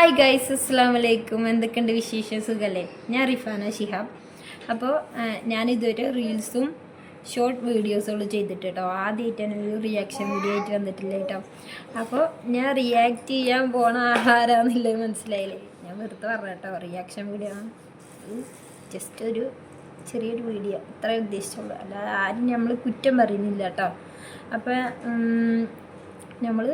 Hi guys അസ്സാം വലൈക്കും എന്തൊക്കെയുണ്ട് വിശേഷം? സുഖല്ലേ? ഞാൻ റിഫാന ഷിഹാബ്. അപ്പോൾ ഞാനിതുവരെ റീൽസും ഷോർട്ട് വീഡിയോസുകളും ചെയ്തിട്ട് കേട്ടോ. ആദ്യമായിട്ടാണ് ഒരു റിയാക്ഷൻ വീഡിയോ ആയിട്ട് വന്നിട്ടില്ല കേട്ടോ. അപ്പോൾ ഞാൻ റിയാക്ട് ചെയ്യാൻ പോണ ആഹാരാന്നുള്ളത് മനസ്സിലായില്ലേ? ഞാൻ വെറുതെ പറഞ്ഞ കേട്ടോ. റിയാക്ഷൻ വീഡിയോ ആണ്. ജസ്റ്റ് ഒരു ചെറിയൊരു വീഡിയോ അത്രേ ഉദ്ദേശിച്ചുള്ളൂ. അല്ലാതെ ആരും നമ്മൾ കുറ്റം പറയുന്നില്ല കേട്ടോ. അപ്പോൾ നമ്മൾ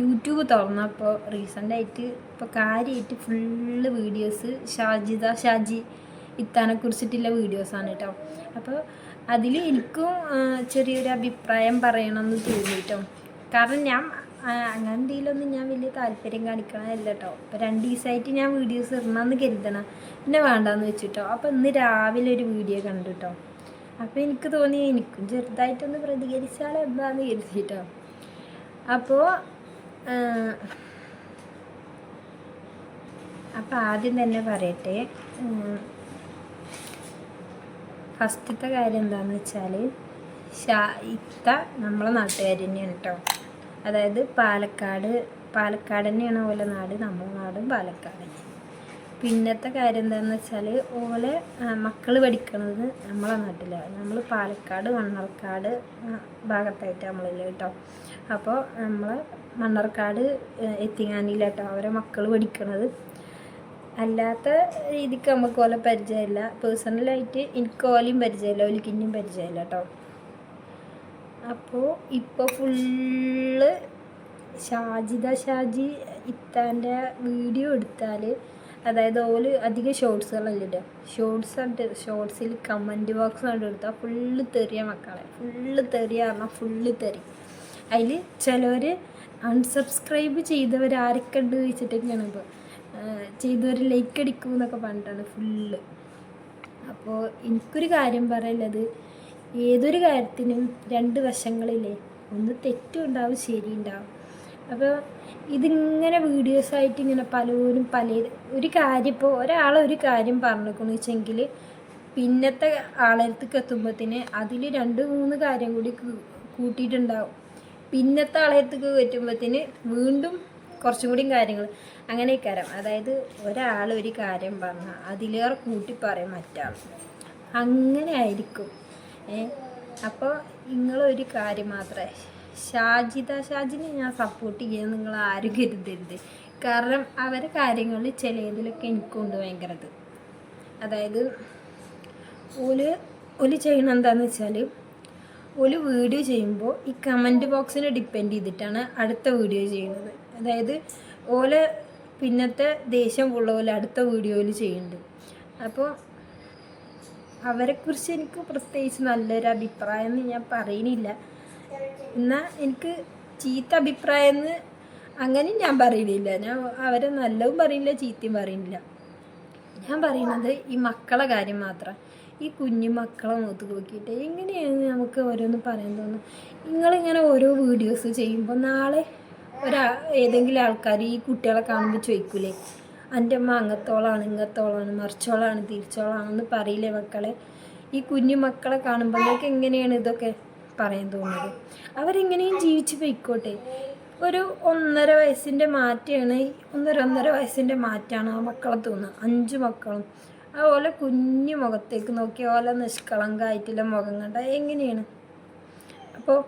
യൂട്യൂബ് തുറന്നപ്പോൾ റീസെന്റായിട്ട് ഇപ്പോൾ കാര്യമായിട്ട് ഫുള്ള് വീഡിയോസ് ഷാജിദ ഷാജി ഇത്താനെ കുറിച്ചിട്ടുള്ള വീഡിയോസാണ് കേട്ടോ അപ്പോൾ അതിൽ എനിക്കും ചെറിയൊരു അഭിപ്രായം പറയണമെന്ന് തോന്നി കേട്ടോ കാരണം ഞാൻ അങ്ങനെ എന്തെങ്കിലുമൊന്നും ഞാൻ വലിയ താല്പര്യം കാണിക്കണമല്ല കേട്ടോ അപ്പോൾ രണ്ട് ദിവസമായിട്ട് ഞാൻ വീഡിയോസ് ഇടണമെന്ന് കരുതണം. പിന്നെ വേണ്ടാന്ന് വെച്ചിട്ടോ. അപ്പോൾ ഇന്ന് രാവിലെ ഒരു വീഡിയോ കണ്ടു കേട്ടോ അപ്പോൾ എനിക്ക് തോന്നി എനിക്കും ചെറുതായിട്ടൊന്ന് പ്രതികരിച്ചാൽ എന്താന്ന് കരുതിട്ടോ. അപ്പോൾ അപ്പോൾ ആദ്യം തന്നെ പറയട്ടെ. ഫസ്റ്റത്തെ കാര്യം എന്താണെന്ന് വെച്ചാൽ ഇത്ത നമ്മളെ നാട്ടുകാർ തന്നെയാണ് കേട്ടോ അതായത് പാലക്കാട് പാലക്കാട് തന്നെയാണ് ഓലെ നാട് നമ്മുടെ നാടും പാലക്കാട് പിന്നത്തെ കാര്യം എന്താണെന്ന് വെച്ചാൽ ഓലെ മക്കൾ പഠിക്കണത് നമ്മളെ നാട്ടിലാണ് നമ്മൾ പാലക്കാട് മണ്ണാർക്കാട് ഭാഗത്തായിട്ട് നമ്മളില്ല കേട്ടോ അപ്പോൾ നമ്മൾ മണ്ണാർക്കാട് എത്തിങ്ങാനിയിലാട്ടോ അവരെ മക്കൾ പഠിക്കണത്. അല്ലാത്ത രീതിക്ക് നമുക്ക് ഓലെ പരിചയമില്ല പേഴ്സണലായിട്ട് എനിക്ക് ഓലെയും പരിചയമില്ല ഇനിയും പരിചയമില്ല കേട്ടോ അപ്പോൾ ഇപ്പോൾ ഫുള്ള് ഷാജിദ ഷാജി ഇത്താന്റെ വീഡിയോ എടുത്താൽ അതായത് ഓൽ അധികം ഷോർട്സുകളല്ല ഷോർട്സ് കണ്ട് ഷോർട്സിൽ കമന്റ് ബോക്സ് കണ്ട് എടുത്താൽ ഫുള്ള് തെറിയ മക്കളെ. ഫുള്ള് തെറിയ പറഞ്ഞാൽ ഫുള്ള് തെറി. അതിൽ ചിലവർ അൺസബ്സ്ക്രൈബ് ചെയ്തവർ ആരൊക്കെ ഉണ്ട് വെച്ചിട്ടൊക്കെയാണ് ഇപ്പോൾ ചെയ്തവർ ലൈക്ക് അടിക്കും എന്നൊക്കെ പറഞ്ഞിട്ടാണ് ഫുള്ള് അപ്പോൾ എനിക്കൊരു കാര്യം പറയുള്ളത് ഏതൊരു കാര്യത്തിനും രണ്ട് വശങ്ങളില്ലേ. ഒന്ന് തെറ്റുണ്ടാവും ശരിയുണ്ടാവും. അപ്പോൾ ഇതിങ്ങനെ വീഡിയോസായിട്ട് ഇങ്ങനെ പലരും പല ഒരു കാര്യം ഇപ്പോൾ ഒരാൾ ഒരു കാര്യം പറഞ്ഞേക്കണമെന്ന് വെച്ചെങ്കിൽ പിന്നത്തെ ആളടുത്തേക്ക് എത്തുമ്പോഴത്തേന് അതിൽ രണ്ട് മൂന്ന് കാര്യം കൂടി കൂട്ടിയിട്ടുണ്ടാവും. പിന്നത്തെ ആളടുത്തേക്ക് എത്തുമ്പോഴത്തേന് വീണ്ടും കുറച്ചും കൂടിയും കാര്യങ്ങൾ അങ്ങനെ കരം അതായത് ഒരാൾ ഒരു കാര്യം പറഞ്ഞാൽ അതിലേറെ കൂട്ടി പറയും മറ്റാൾ അങ്ങനെ ആയിരിക്കും. അപ്പോൾ നിങ്ങളൊരു കാര്യം മാത്രമേ ഷാജിദ ഷാജിനെ ഞാൻ സപ്പോർട്ട് ചെയ്യാൻ നിങ്ങൾ ആരും കരുതരുത്. കാരണം അവരെ കാര്യങ്ങളിൽ ചിലതിലൊക്കെ എനിക്കുണ്ട് ഭയങ്കരത്. അതായത് ഓൽ ഓൽ ചെയ്യണം എന്താണെന്ന് വെച്ചാൽ ഒരു വീഡിയോ ചെയ്യുമ്പോൾ ഈ കമന്റ് ബോക്സിനെ ഡിപ്പെൻഡ് ചെയ്തിട്ടാണ് അടുത്ത വീഡിയോ ചെയ്യുന്നത്. അതായത് ഓല പിന്നത്തെ ദേഷ്യം ഉള്ള പോലെ അടുത്ത വീഡിയോയിൽ ചെയ്യുന്നുണ്ട്. അപ്പോൾ അവരെക്കുറിച്ച് എനിക്ക് പ്രത്യേകിച്ച് നല്ലൊരു അഭിപ്രായം എന്ന് ഞാൻ പറയണില്ല. എന്നാൽ എനിക്ക് ചീത്ത അഭിപ്രായം എന്ന് അങ്ങനെയും ഞാൻ പറയുന്നില്ല ഞാൻ അവരെ നല്ലതും പറയില്ല ചീത്തയും പറയുന്നില്ല ഞാൻ പറയുന്നത് ഈ മക്കളെ കാര്യം മാത്രം. ഈ കുഞ്ഞു മക്കളെ മുഖത്ത് നോക്കിയിട്ട് എങ്ങനെയാണ് നമുക്ക് ഓരോന്ന് പറയാൻ തോന്നുന്നത്? നിങ്ങളിങ്ങനെ ഓരോ വീഡിയോസ് ചെയ്യുമ്പോൾ നാളെ ഒരാ ഏതെങ്കിലും ആൾക്കാർ ഈ കുട്ടികളെ കാണുമ്പോൾ ചോദിക്കൂലേ? എന്റെ അമ്മ അങ്ങത്തോളാണ് ഇങ്ങത്തോളാണ് മറിച്ചോളാണ് തിരിച്ചോളാണെന്ന് പറയില്ലേ മക്കളെ? ഈ കുഞ്ഞു മക്കളെ കാണുമ്പോഴേക്ക് എങ്ങനെയാണ് ഇതൊക്കെ പറയാൻ തോന്നുന്നത്. അവരെങ്ങനെയും ജീവിച്ച് പോയിക്കോട്ടെ. ഒരു ഒന്നര വയസ്സിന്റെ മാറ്റമാണ് ഒന്നര ഒന്നര വയസ്സിന്റെ മാറ്റമാണ് ആ മക്കളെ തോന്നുന്നത്. അഞ്ച് മക്കളും. അതുപോലെ കുഞ്ഞു മുഖത്തേക്ക് നോക്കി പോലെ നിഷ്കളങ്കായിട്ടുള്ള മുഖം കണ്ട എങ്ങനെയാണ്? അപ്പോൾ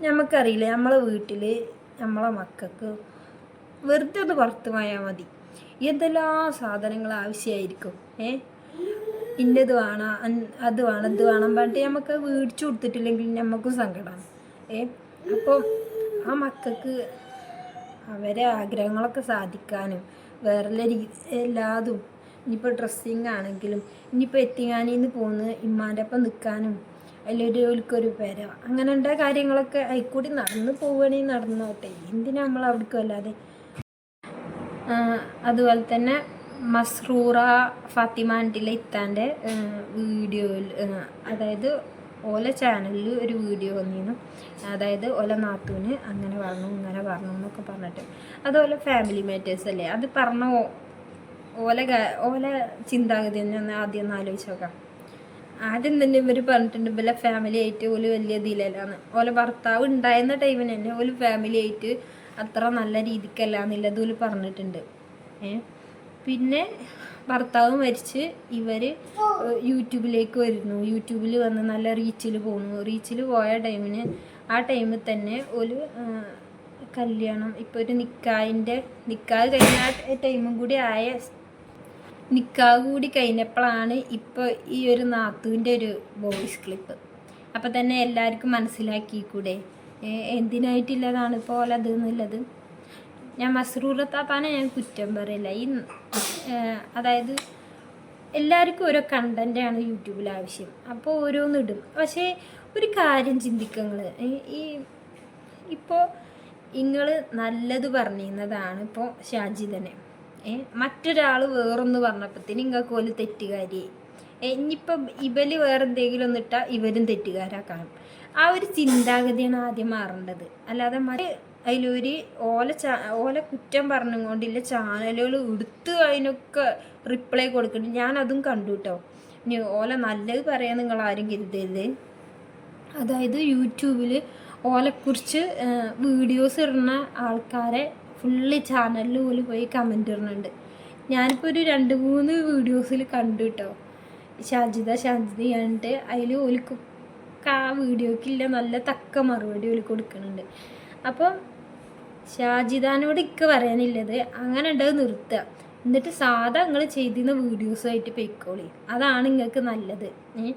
നമുക്കറിയില്ല നമ്മളെ വീട്ടിൽ നമ്മളെ മക്കൾക്ക് വെറുതെ ഒന്ന് പുറത്ത് പോയാൽ മതി. എന്തെല്ലാം സാധനങ്ങൾ ആവശ്യമായിരിക്കും ഏ? ഇന്നത് വേണം? അത് വേണം ഇത് വേണം പറഞ്ഞിട്ട് നമുക്ക് മേടിച്ചു കൊടുത്തിട്ടില്ലെങ്കിൽ നമുക്കും സങ്കടമാണ് ഏ? അപ്പോൾ ആ മക്കൾക്ക് അവരെ ആഗ്രഹങ്ങളൊക്കെ സാധിക്കാനും വേറെ എല്ലാതും. ഇനിയിപ്പോൾ ഡ്രസ്സിങ് ആണെങ്കിലും ഇനിയിപ്പോൾ എത്തിങ്ങാനിൽ നിന്ന് പോന്ന് ഇമ്മാന്റെ ഒപ്പം നിൽക്കാനും അതിലൊരു പേര അങ്ങനെയുള്ള കാര്യങ്ങളൊക്കെ അതിൽക്കൂടി നടന്നു പോവുകയാണെങ്കിൽ നടന്നോട്ടെ. എന്തിനാ നമ്മൾ അവിടേക്കും അല്ലാതെ? അതുപോലെ തന്നെ മസ്റൂറ ഫാത്തിമാന്റിലെ ഇത്താന്റെ വീഡിയോയിൽ അതായത് ഓല ചാനലിൽ ഒരു വീഡിയോ വന്നിരുന്നു. അതായത് ഓല നാത്തൂന് അങ്ങനെ പറഞ്ഞു ഇങ്ങനെ പറഞ്ഞു എന്നൊക്കെ പറഞ്ഞിട്ട്. അതുപോലെ ഫാമിലി മാറ്റേഴ്സ് അല്ലേ? അത് പറഞ്ഞ ഓല ഓല ചിന്താഗതി ഒന്ന് ആദ്യം ഒന്ന് ആലോചിച്ച് നോക്കാം. ആദ്യം തന്നെ ഇവർ പറഞ്ഞിട്ടുണ്ട് ഇവരെ ഫാമിലി ആയിട്ട് ഓൽ വലിയ ഇതിലല്ലാന്ന്. ഓല ഭർത്താവ് ഉണ്ടായിരുന്ന ടൈമിന് തന്നെ ഓൽ ഫാമിലി ആയിട്ട് അത്ര നല്ല രീതിക്കല്ല എന്നുള്ളത് ഓൽ പറഞ്ഞിട്ടുണ്ട്. ഏ? പിന്നെ ഭർത്താവ് മരിച്ച് ഇവർ യൂട്യൂബിലേക്ക് വരുന്നു. യൂട്യൂബിൽ വന്ന് നല്ല റീച്ചിൽ പോകുന്നു റീച്ചിൽ പോയ ടൈമിന് ആ ടൈമിൽ തന്നെ ഒരു കല്യാണം ഇപ്പോൾ ഒരു നിക്കായിന്റെ നിക്കാവ് കഴിഞ്ഞ ആ ടൈമും കൂടി ആയ നിക്കാവ് കൂടി കഴിഞ്ഞപ്പോഴാണ് ഇപ്പോൾ ഈ ഒരു നാത്തുവിന്റെ ഒരു വോയിസ് ക്ലിപ്പ് അപ്പം തന്നെ എല്ലാവർക്കും മനസ്സിലാക്കിക്കൂടെ? കൂടെ എന്തിനായിട്ടില്ലതാണ് ഇപ്പോൾ ഓലത് എന്നുള്ളത്? ഞാൻ മസ്റൂറത്താത്താനെ ഞാൻ കുറ്റം പറയില്ല. ഈ അതായത് എല്ലാവർക്കും ഓരോ കണ്ടന്റാണ് യൂട്യൂബിൽ ആവശ്യം. അപ്പോൾ ഓരോന്നിടും പക്ഷേ ഒരു കാര്യം ചിന്തിക്കങ്ങൾ ഈ ഇപ്പോൾ നിങ്ങൾ നല്ലത് പറഞ്ഞിരുന്നതാണ് ഇപ്പോൾ ഷാജി തന്നെ. ഏ മറ്റൊരാൾ വേറൊന്ന് പറഞ്ഞപ്പോഴത്തേന് നിങ്ങൾക്ക് പോലും തെറ്റുകാരി. ഇനിയിപ്പം ഇവൽ വേറെ എന്തെങ്കിലും ഒന്നിട്ടാൽ ഇവരും തെറ്റുകാരാക്കണം. ആ ഒരു ചിന്താഗതിയാണ് ആദ്യം മാറേണ്ടത്. അല്ലാതെ മറ്റ് അതിലൊരു ഓല ചാ ഓല കുറ്റം പറഞ്ഞുകൊണ്ടില്ല ചാനലുകൾ എടുത്ത് അതിനൊക്കെ റിപ്ലൈ കൊടുക്കുന്നുണ്ട് ഞാനതും കണ്ടു കേട്ടോ ഇനി ഓല നല്ലത് പറയാൻ നിങ്ങൾ ആരും കരുതരുത്. അതായത് യൂട്യൂബിൽ ഓലെക്കുറിച്ച് വീഡിയോസ് ഇടുന്ന ആൾക്കാരെ ഫുള്ള് ചാനലിൽ പോലും പോയി കമന്റ് ഇടുന്നുണ്ട്. ഞാനിപ്പോൾ ഒരു രണ്ട് മൂന്ന് വീഡിയോസിൽ കണ്ടു കേട്ടോ ഷാജിദ ഷാജിദ കണ്ടിട്ട് അതിൽ ഓലിക്കൊക്കെ ആ വീഡിയോക്കില്ല നല്ല തക്ക മറുപടി ഓൽ കൊടുക്കുന്നുണ്ട് അപ്പം ഷാജിദാനോട് ഇക്ക് പറയാനില്ലത്. അങ്ങനെ ഉണ്ടത് നിർത്തുക. എന്നിട്ട് സാധാ നിങ്ങൾ ചെയ്തിരുന്ന വീഡിയോസായിട്ട് പൊയ്ക്കോളി. അതാണ് നിങ്ങൾക്ക് നല്ലത്. ഏ?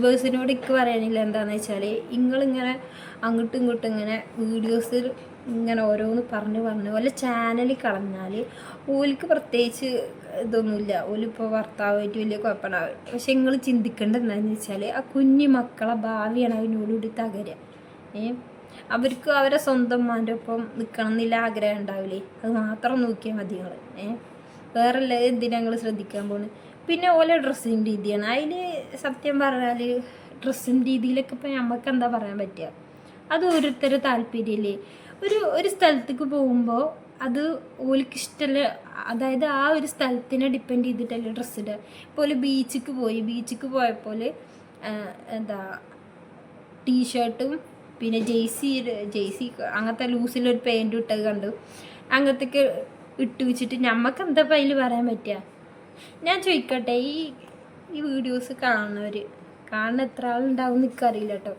ബേഴ്സിനോട് ഇക്ക് പറയാനില്ല എന്താണെന്ന് വെച്ചാൽ നിങ്ങളിങ്ങനെ അങ്ങോട്ടും ഇങ്ങോട്ടും ഇങ്ങനെ വീഡിയോസിൽ ഇങ്ങനെ ഓരോന്ന് പറഞ്ഞ് പറഞ്ഞ് വല്ല ചാനലിൽ കളഞ്ഞാൽ ഓലിക്ക് പ്രത്യേകിച്ച് ഇതൊന്നുമില്ല. ഓലിപ്പോൾ ഭർത്താവായിട്ട് വലിയ കുഴപ്പമുണ്ടാവും പക്ഷെ നിങ്ങൾ ചിന്തിക്കേണ്ടത് എന്താണെന്ന് വെച്ചാൽ ആ കുഞ്ഞു മക്കളെ ഭാവിയാണ് അതിനോടുകൂടി തകരുക. ഏ? അവർക്ക് അവരെ സ്വന്തം മാന്റെ ഒപ്പം നിൽക്കണം എന്നില്ല ആഗ്രഹം ഉണ്ടാവില്ലേ? അത് മാത്രം നോക്കിയാൽ മതി നിങ്ങൾ ഏഹ് വേറെ എന്തിനാ ഞങ്ങൾ ശ്രദ്ധിക്കാൻ പോകുന്നത് പിന്നെ ഓലെ ഡ്രസ്സിങ് രീതിയാണ്. അതിൽ സത്യം പറഞ്ഞാൽ ഡ്രസ്സിങ് രീതിയിലൊക്കെ ഇപ്പം നമുക്ക് എന്താ പറയാൻ പറ്റുക അത് ഓരോരുത്തർ താല്പര്യമില്ലേ ഒരു ഒരു സ്ഥലത്തേക്ക് പോകുമ്പോൾ അത് ഓലിക്ക് ഇഷ്ടമല്ല അതായത് ആ ഒരു സ്ഥലത്തിനെ ഡിപ്പെൻഡ് ചെയ്തിട്ടല്ലേ ഡ്രസ്സ് ഇടുക ഇപ്പോൾ ഒരു ബീച്ചിക്ക് പോയി. ബീച്ചിക്ക് പോയപ്പോൾ എന്താ ടീഷർട്ടും പിന്നെ ജെയ്സി ജെയ്സി അങ്ങനത്തെ ലൂസിലൊരു പെയിന്റ് ഇട്ടത് കണ്ടു. അങ്ങനത്തേക്ക് ഇട്ട് വെച്ചിട്ട് നമുക്ക് എന്താ അതിൽ പറയാൻ പറ്റുക ഞാൻ ചോദിക്കട്ടെ ഈ ഈ വീഡിയോസ് കാണുന്നവർ കാണുന്ന എത്ര ആളുണ്ടാവും എനിക്കറിയില്ല കേട്ടോ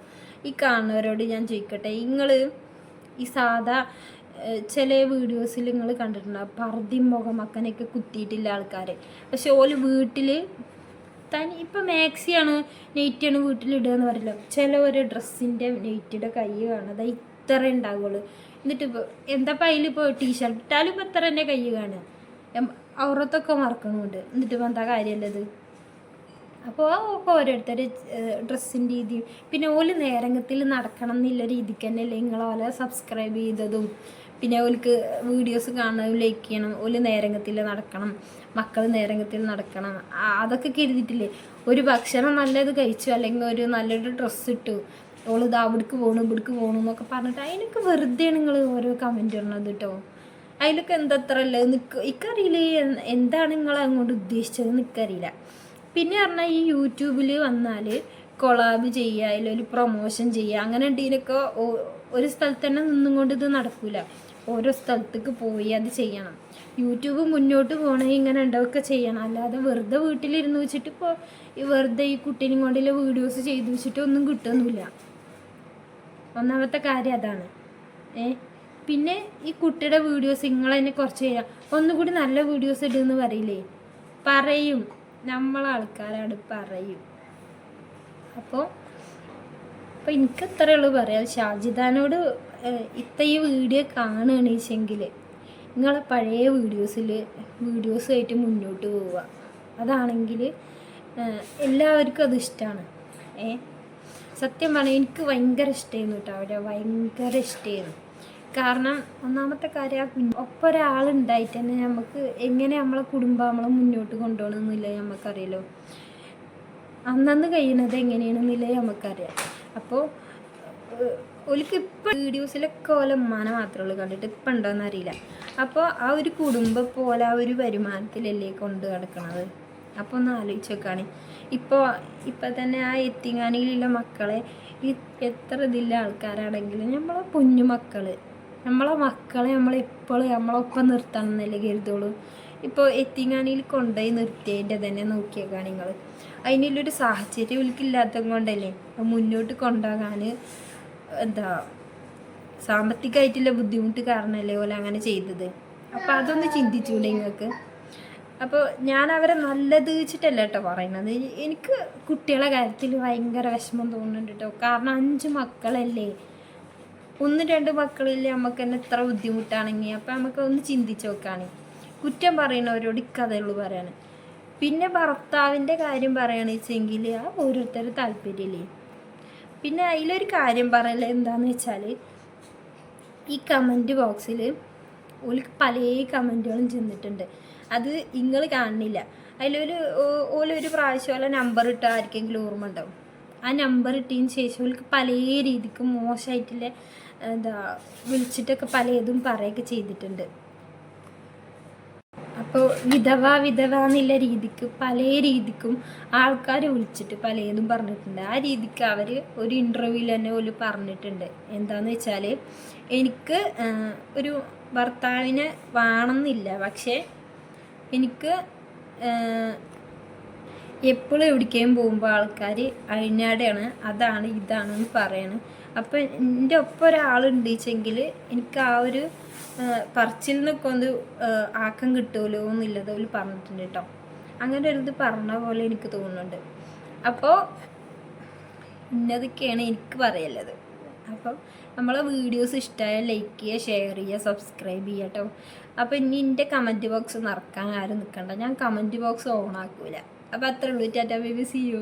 ഈ കാണുന്നവരോട് ഞാൻ ചോദിക്കട്ടെ നിങ്ങൾ ഈ സാധാ ചില വീഡിയോസിൽ നിങ്ങൾ കണ്ടിട്ടുണ്ടാവും പർദ്ദയും മുഖമക്കനൊക്കെ കുത്തിയിട്ടില്ല ആൾക്കാരെ. പക്ഷെ ഓൽ വീട്ടിൽ തനി ഇപ്പം മാക്സിയാണ് നെയ്റ്റിയാണ് വീട്ടിലിടുക എന്ന് പറയില്ല ചില ഒരു ഡ്രസ്സിന്റെ നെയ്റ്റിയുടെ കൈ കാണും. അത് ഇത്ര ഉണ്ടാവുള്ളൂ. എന്നിട്ട് ഇപ്പോൾ എന്താ അതിലിപ്പോൾ ടീഷർട്ട് ഇട്ടാലും ഇപ്പോൾ ഇത്ര തന്നെ കൈ കാണുക. ഔറത്തൊക്കെ മറക്കണമുണ്ട് എന്നിട്ട് ഇപ്പം എന്താ കാര്യമല്ലത് അപ്പോൾ ഒക്കെ ഓരോരുത്തർ ഡ്രസ്സിന്റെ രീതിയും പിന്നെ ഓൽ നേരങ്ങത്തിൽ നടക്കണം എന്നുള്ള രീതിക്ക് തന്നെയല്ലേ നിങ്ങളെ നിങ്ങൾ ഓലെ സബ്സ്ക്രൈബ് ചെയ്തതും. പിന്നെ ഓൽക്ക് വീഡിയോസ് കാണണം ലൈക്ക് ചെയ്യണം ഓൽ നേരംഗത്തിൽ നടക്കണം മക്കൾ നേരംഗത്തിൽ നടക്കണം. അതൊക്കെ കരുതിയിട്ടില്ലേ ഒരു ഭക്ഷണം നല്ലത് കഴിച്ചു അല്ലെങ്കിൽ ഒരു നല്ലൊരു ഡ്രസ്സ് ഇട്ടു ഓൾ ഇത് അവിടേക്ക് പോകണം ഇവിടേക്ക് പോകണം എന്നൊക്കെ പറഞ്ഞിട്ട് അതിനൊക്കെ വെറുതെയാണ് നിങ്ങൾ ഓരോ കമന്റ് ഇടണത് കേട്ടോ അതിലൊക്കെ എന്തത്ര അല്ലേ നിക്ക് ഇക്കറിയില്ല എന്താണ് നിങ്ങൾ അങ്ങോട്ട് ഉദ്ദേശിച്ചത് നിൽക്കറിയില്ല പിന്നെ പറഞ്ഞാൽ ഈ യൂട്യൂബിൽ വന്നാൽ കൊളാബ് ചെയ്യുക അതിലൊരു പ്രൊമോഷൻ ചെയ്യുക അങ്ങനെ ഉണ്ടെങ്കിലൊക്കെ ഒരു സ്ഥലത്ത് തന്നെ നിന്നും കൊണ്ട് ഇത് നടക്കില്ല ഓരോ സ്ഥലത്തേക്ക് പോയി അത് ചെയ്യണം. യൂട്യൂബ് മുന്നോട്ട് പോകണമെങ്കിൽ ഇങ്ങനെ ഉണ്ടാവുക ചെയ്യണം. അല്ലാതെ വെറുതെ വീട്ടിലിരുന്ന് വെച്ചിട്ട് ഇപ്പോൾ ഈ വെറുതെ ഈ കുട്ടീനെയും കൊണ്ടുള്ള വീഡിയോസ് ചെയ്ത് വെച്ചിട്ട് ഒന്നും കിട്ടുന്നില്ല. ഒന്നാമത്തെ കാര്യം അതാണ്. ഏ? പിന്നെ ഈ കുട്ടിയുടെ വീഡിയോസ് നിങ്ങൾ തന്നെ കുറച്ച് ചെയ്യാം ഒന്നുകൂടി നല്ല വീഡിയോസ് ഇടുമെന്ന് പറയില്ലേ? പറയും. നമ്മളാൾക്കാരാണ് പറയും. അപ്പോൾ അപ്പോൾ എനിക്ക് അത്രേ ഉള്ളൂ പറയാം ഷാജിദാനോട് ഇത്ത ഈ വീഡിയോ കാണുകയാണെച്ചെങ്കിൽ നിങ്ങളെ പഴയ വീഡിയോസിൽ വീഡിയോസുമായിട്ട് മുന്നോട്ട് പോവുക. അതാണെങ്കിൽ എല്ലാവർക്കും അത് ഇഷ്ടമാണ് ഏ സത്യം പറഞ്ഞാൽ എനിക്ക് ഭയങ്കര ഇഷ്ടമായിരുന്നു കേട്ടോ അവരെ. ഭയങ്കര ഇഷ്ടമായിരുന്നു കാരണം ഒന്നാമത്തെ കാര്യം ഒപ്പം ഒരാളുണ്ടായിട്ട് തന്നെ നമുക്ക് എങ്ങനെ നമ്മളെ കുടുംബം നമ്മളെ മുന്നോട്ട് കൊണ്ടുപോകണമെന്നില്ല നമുക്കറിയാലോ അന്നന്ന് കഴിയുന്നത് എങ്ങനെയാണെന്നില്ല നമുക്കറിയാം. അപ്പോൾ ഒലിക്ക് ഇപ്പം വീഡിയോസിലൊക്കെ ഓല ഉമ്മാനെ മാത്രമേ ഉള്ളൂ കണ്ടിട്ട് ഇപ്പം ഉണ്ടോയെന്ന് അറിയില്ല. അപ്പോൾ ആ ഒരു കുടുംബം പോലെ ആ ഒരു വരുമാനത്തിലല്ലേ കൊണ്ട് കിടക്കണത് അപ്പോൾ ഒന്ന് ആലോചിച്ച് നോക്കുകയാണ് ഇപ്പോൾ ഇപ്പം തന്നെ ആ എത്തിങ്ങാനിയിലുള്ള മക്കളെ എത്ര ഇതില്ല ആൾക്കാരാണെങ്കിലും നമ്മളെ കുഞ്ഞു മക്കൾ നമ്മളെ മക്കളെ നമ്മളെപ്പോഴും നമ്മളൊപ്പം നിർത്തണം എന്നല്ലേ കരുതുള്ളൂ. ഇപ്പോൾ എത്തിങ്ങാനിയിൽ കൊണ്ടുപോയി നിർത്തിയതിന്റെ തന്നെ നോക്കിയേക്കാണ് നിങ്ങൾ അതിനുള്ളൊരു സാഹചര്യം ഇല്ലാത്തത് കൊണ്ടല്ലേ? മുന്നോട്ട് കൊണ്ടുപോകാൻ എന്താ സാമ്പത്തികമായിട്ടുള്ള ബുദ്ധിമുട്ട് കാരണമല്ലേ പോലെ അങ്ങനെ ചെയ്തത്? അപ്പോൾ അതൊന്ന് ചിന്തിച്ചൂടെ നിങ്ങൾക്ക് അപ്പോൾ ഞാൻ അവരെ നല്ലത് വെച്ചിട്ടല്ല കേട്ടോ പറയുന്നത് എനിക്ക് കുട്ടികളെ കാര്യത്തിൽ ഭയങ്കര വിഷമം തോന്നുന്നുണ്ട് കേട്ടോ കാരണം അഞ്ച് മക്കളല്ലേ? ഒന്ന് രണ്ട് മക്കളില്ലേ നമുക്ക് തന്നെ ഇത്ര ബുദ്ധിമുട്ടാണെങ്കിൽ അപ്പം നമുക്ക് ഒന്ന് ചിന്തിച്ച് നോക്കാണ് കുറ്റം പറയുന്നവരോട് ഇക്കഥയുള്ളൂ പറയാണ്. പിന്നെ ഭർത്താവിന്റെ കാര്യം പറയുകയാണെന്ന് വെച്ചെങ്കിൽ ആ ഓരോരുത്തരുടെ താല്പര്യമില്ലേ പിന്നെ അതിലൊരു കാര്യം പറയല എന്താന്ന് വെച്ചാൽ ഈ കമന്റ് ബോക്സിൽ ഓൾക്ക് പല കമന്റുകളും ചെന്നിട്ടുണ്ട്. അത് നിങ്ങൾ കാണുന്നില്ല അതിലൊരു ഓലൊരു പ്രാവശ്യം ഓല നമ്പർ ഇട്ട ആർക്കെങ്കിലും ഓർമ്മ ഉണ്ടാവും ആ നമ്പർ ഇട്ടതിന് ശേഷം ഓൾക്ക് പല രീതിക്ക് മോശമായിട്ടുള്ള എന്താ വിളിച്ചിട്ടൊക്കെ പലതും പറയുകയൊക്കെ ചെയ്തിട്ടുണ്ട്. അപ്പോൾ വിധവ വിധവ എന്നുള്ള രീതിക്ക് പല രീതിക്കും ആൾക്കാർ വിളിച്ചിട്ട് പലതും പറഞ്ഞിട്ടുണ്ട്. ആ രീതിക്ക് അവർ ഒരു ഇന്റർവ്യൂവിൽ തന്നെ ഒരു പറഞ്ഞിട്ടുണ്ട്. എന്താന്ന് വെച്ചാൽ എനിക്ക് ഒരു ഭർത്താവിനെ വേണമെന്നില്ല. പക്ഷേ എനിക്ക് എപ്പോഴും എവിടേക്കും പോകുമ്പോൾ ആൾക്കാർ അഴിഞ്ഞാടെയാണ് അതാണ് ഇതാണെന്ന് പറയണത് പറയണം. അപ്പം എന്റെ ഒപ്പം ഒരാളുണ്ട് വെച്ചെങ്കിൽ എനിക്ക് ആ ഒരു പറച്ചിൽ നിന്നൊക്കെ ഒന്ന് ആക്കം കിട്ടുമല്ലോ എന്നുള്ളത് അവർ പറഞ്ഞിട്ടുണ്ട് കേട്ടോ. അങ്ങനെ ഒരു ഇത് പറഞ്ഞ പോലെ എനിക്ക് തോന്നുന്നുണ്ട്. അപ്പോൾ ഇന്നതൊക്കെയാണ് എനിക്ക് പറയുള്ളത് അപ്പോൾ നമ്മളെ വീഡിയോസ് ഇഷ്ടമായ ലൈക്ക് ചെയ്യുക ഷെയർ ചെയ്യുക സബ്സ്ക്രൈബ് ചെയ്യുക കേട്ടോ. അപ്പോൾ ഇനി എന്റെ കമന്റ് ബോക്സ് നിറക്കാൻ ആരും നിൽക്കണ്ട ഞാൻ കമന്റ് ബോക്സ് ഓൺ ആക്കൂല. അപ്പോൾ അത്രേ ഉള്ളൂ. Tata baby C U